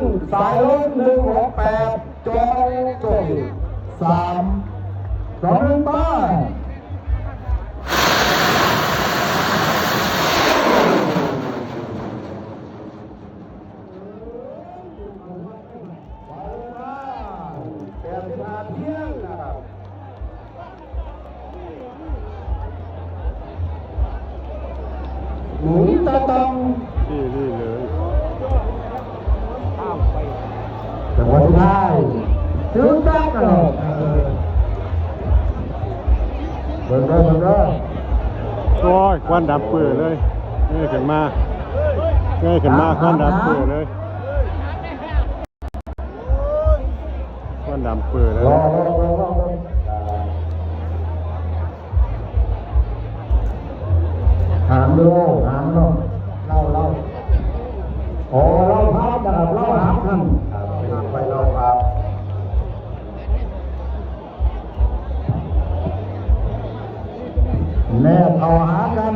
งสายลุ้นหนึ่งหกแปดจอยจอยสามสองหนึ่งไปเป็นเวลาเที่ยงนะครับหมุนตะตอง จังหวัดสุดท้ายถึงได้กระโดดเบิ่งได้เบิ่งได้โอ้ยควันดับเปื่อยเลยเงยขึ้นมาเงยขึ้นมาควันดับเปื่อยเลยควันดำเปื่อยเลยรอรอรอรอหามดูหามดูเล่ แนบเอาหากัน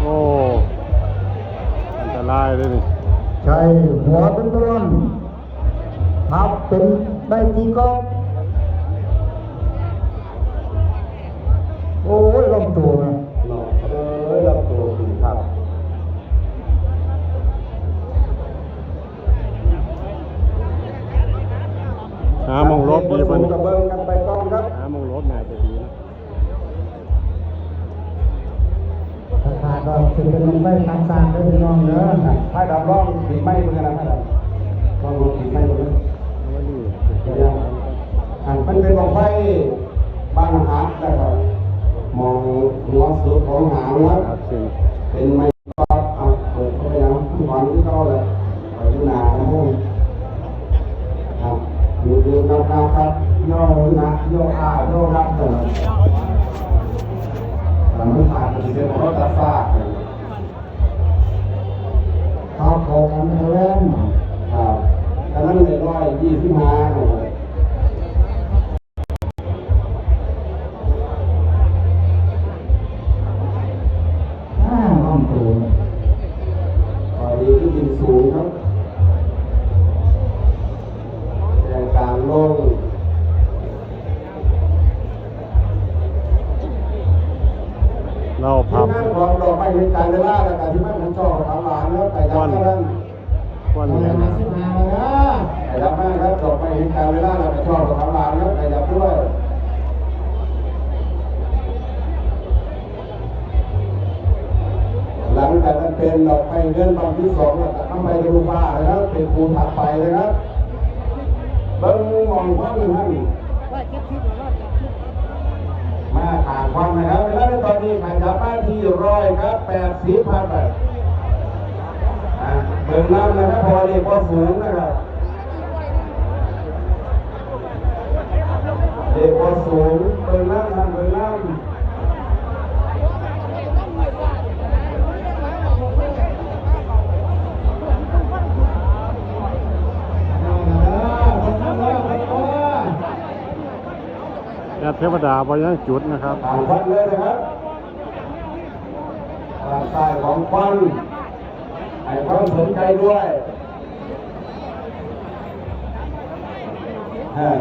โอ้ อันตรายเลยนี่ใช้หัวเป็นต้นพับเป็นใบจีกบโอ้ยลำตัวนะ เป็นลงไปตามสร้างได้พี่น้องเนอะถ้าดับร้องผีไหม้เหมือนกันนะถ้าดับร้องผีไหม้เหมือนกันเอาไว้นี่อ่ามันเป็นบังไฟบางหาได้ครับมองหัวสุดของหางวัดครับสิเป็นไม้ก็เอาเปิดเข้าไปยังทุกวันที่เขาเลยไปดูนาครับผมครับดูดูนับนับครับโยนะโยอาโยรับเถอะหลังผ่านไปเดือนรถตัดฟ้าเขา ยร้อยยี่สิบห้าเลยห้าห้องสูงพอดีขึ้นบินสูงครับแรงกลางลงเราที่พับนั่งของดอกไม้ในการเวลาแต่การที่มันของชอบของหลานแล้วแต่ยับนั่นค วันแต่แหลยับมมาสิบห้าเลยนะแต่ยับมากครับดอกไม้ในการเวลาเราแต่ชอบของหลานแล้วแต่ยับด้วยหลังจากนั้นเป็นดอกไม้เงินตอนที่สองแล้วทำไปดูฟ้าเลยครับเป็นภูถัดไปเลยครับเบิ้งมองควันท่านมาถางควันนะครับเวลาในตอนนี้ขยับมาที่ร้อยครับแปดสิบพันไปอ่า เบิ้งน้ำนะครับพอดีพอสูงนะครับเด็กพอสูงเบิ้งน้ำทำเบิ้งน้ำเอาละเบิ้งน้ำแล้วเบิ้งน้ำแอดเทวดาบยังจุดนะครับทางวัดเลยนะครับทางใต้ของควัน ให้ความสนใจด้วยเออ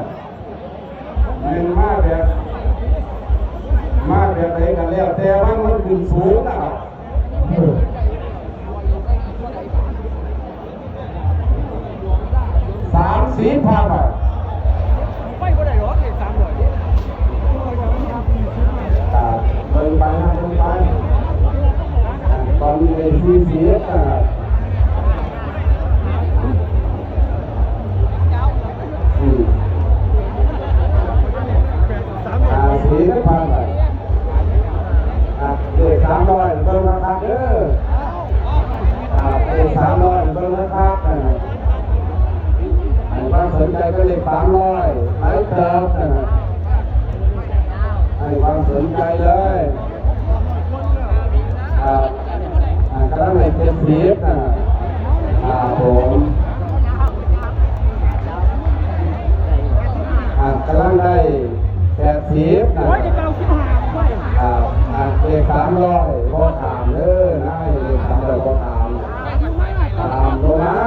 มันมาแบบมาแบบไหนกันแล้ว แต่ว่ามันขึ้นสูงนะครับสามสีพันอะไม่ก็ได้หรอกสามร้อยเดินไปนะเดินไปตอนนี้เป็นที่เสียอะ นใจก็เลขสามร้อยไลค์เติมอ่าให้ความสนใจเลยอ่าอ่ากำลังในเต็มสีอ่าอ่าผมอากำลังได้แปดสีอ่าโอ้ยจะเก้าสิบห้าไม่อ่าอ่าเลขสามร้อยพอถามเด้อนะเลขสามร้อยพอถามถามลงนะ